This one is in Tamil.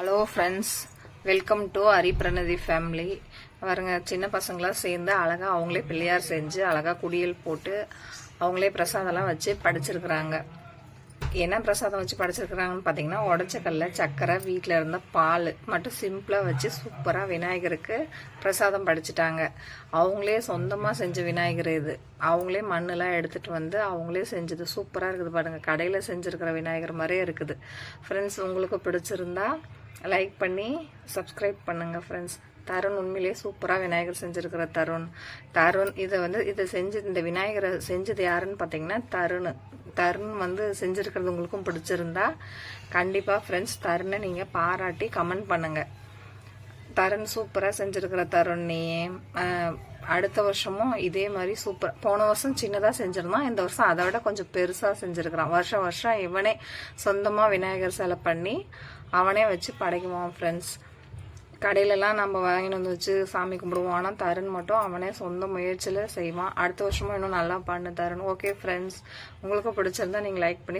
Hello friends welcome to Haripranathi family பாருங்க சின்ன பசங்களாம் சேர்ந்து அழகாக அவங்களே பிள்ளையார் செஞ்சு அழகாக குடியல் போட்டு அவங்களே பிரசாதம்லாம் வச்சு படிச்சிருக்கிறாங்க. என்ன பிரசாதம் வச்சு படிச்சிருக்கிறாங்கன்னு பார்த்தீங்கன்னா உடச்சக்கல்ல சக்கரை வீட்டில் இருந்த பால். மட்டும் சிம்பிளாக வச்சு சூப்பராக விநாயகருக்கு பிரசாதம் படிச்சிட்டாங்க. அவங்களே சொந்தமாக செஞ்ச விநாயகர் இது. அவங்களே மண்ணெலாம் எடுத்துகிட்டு வந்து அவங்களே செஞ்சது. சூப்பராக இருக்குது பாருங்கள் கடையில் செஞ்சுருக்கிற விநாயகர் மாதிரியே இருக்குது. ஃப்ரெண்ட்ஸ் உங்களுக்கு பிடிச்சிருந்தா லைக் பண்ணி சப்ஸ்கிரைப் பண்ணுங்க ஃப்ரெண்ட்ஸ் தருண் உண்மையிலேயே சூப்பராக விநாயகர் செஞ்சுருக்கிற தருண். தருண் இதை வந்து இதை செஞ்சு இந்த விநாயகரை செஞ்சது யாருன்னு பார்த்தீங்கன்னா தருண். தருண் வந்து செஞ்சுருக்கிறது உங்களுக்கும் பிடிச்சிருந்தா கண்டிப்பாக ஃப்ரெண்ட்ஸ் தருணை நீங்கள் பாராட்டி கமெண்ட் பண்ணுங்கள் தருண் சூப்பராக செஞ்சுருக்கிற தருண். நீ அடுத்த வருஷமும் இதே மாதிரி சூப்பர் போன வருஷம் சின்னதாக செஞ்சிருந்தான் இந்த வருஷம் அதை விட கொஞ்சம் பெருசாக செஞ்சுருக்கிறான். வருஷம் வருஷம் இவனே சொந்தமாக விநாயகர் சிலை பண்ணி அவனே வச்சு படைக்குவான் ஃப்ரெண்ட்ஸ் கடையிலலாம் நம்ம வாங்கிட்டு வந்து வச்சு சாமி கும்பிடுவோம். ஆனால் தருண் மட்டும் அவனே சொந்த முயற்சியில் செய்வான். அடுத்த வருஷமும் இன்னும் நல்லா பண்ணு தருண். ஓகே ஃப்ரெண்ட்ஸ் உங்களுக்கு பிடிச்சிருந்தா நீங்கள் லைக் பண்ணி